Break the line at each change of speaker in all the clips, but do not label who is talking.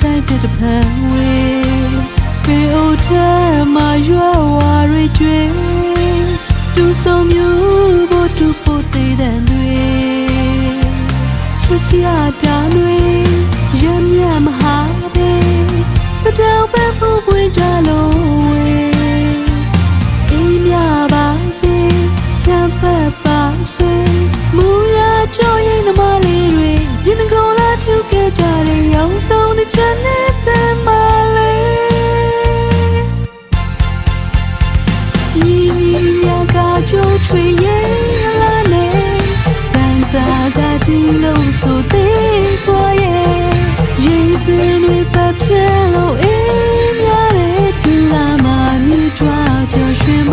တဲ့တဖန်ဝေပေအိုထဲမှာရွာဝါရီကျွေတူဆုံမျိုးဘတူပိုသေးတဲ့တွေချစ်စရာတာတွေ င်ဆောင်တဲ့ချမ်းနဲ့သမလေးညီညီမြကကြိုးချွေရဲ့လာနေတန်တာကဒီလို့ဆိုသေးသွားရဲ့ရင်စင်တွေပတ်ပြဲလို့အေးများတဲ့ဒီလာမမြူကြွားပျော်ရွှင်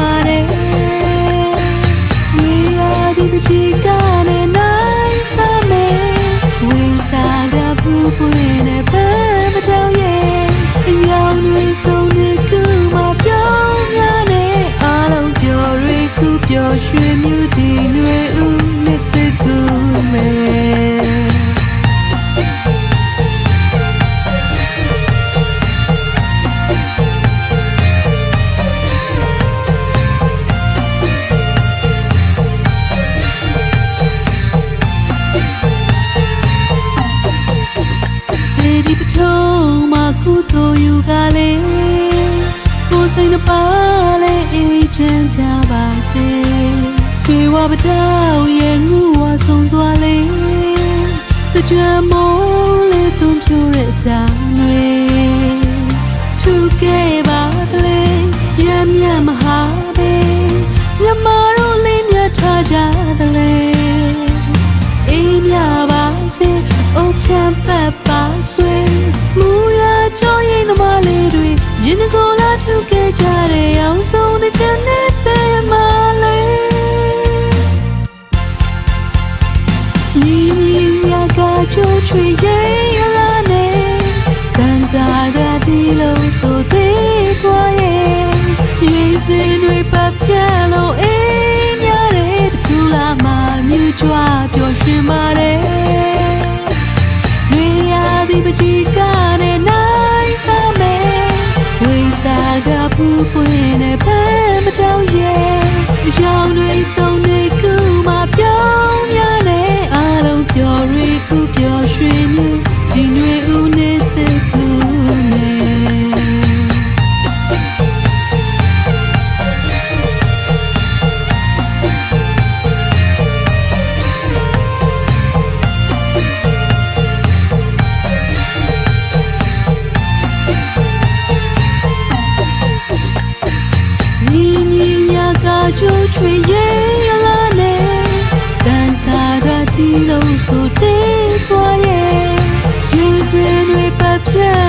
ပါတယ်ဝေရဒီပချီကနဲ့နိုင်စမဲဝေစားကပူပွေနဲ့ဖမ်းမတောင်းရဲ့အယောင်တွေဆုံး ချမ်းကြပါစေပြေဝပတောက်ရဲ့ငူဝဆုံသွားလေတကြံမိုးလေးသွန်ဖြိုးတဲ့တာတွေသူခဲ့ပါလေရမ်းမြတ်မဟာပဲမြမတို့လေးမြတ်ထားကြတယ်လေအေးမြပါစေအိုဖြန်ပတ်ပါဆွေ စားကပူပွင့်နဲ့ဖမ်းမတောင်းရဲ့ရောင်တွေဆုံး ကကြိုးချွေရဲ့ရလာနေတန်တာကဒီလုံးဆိုတေးသွားရဲ့ရင်စင်တွေပတ်ပြဲလို့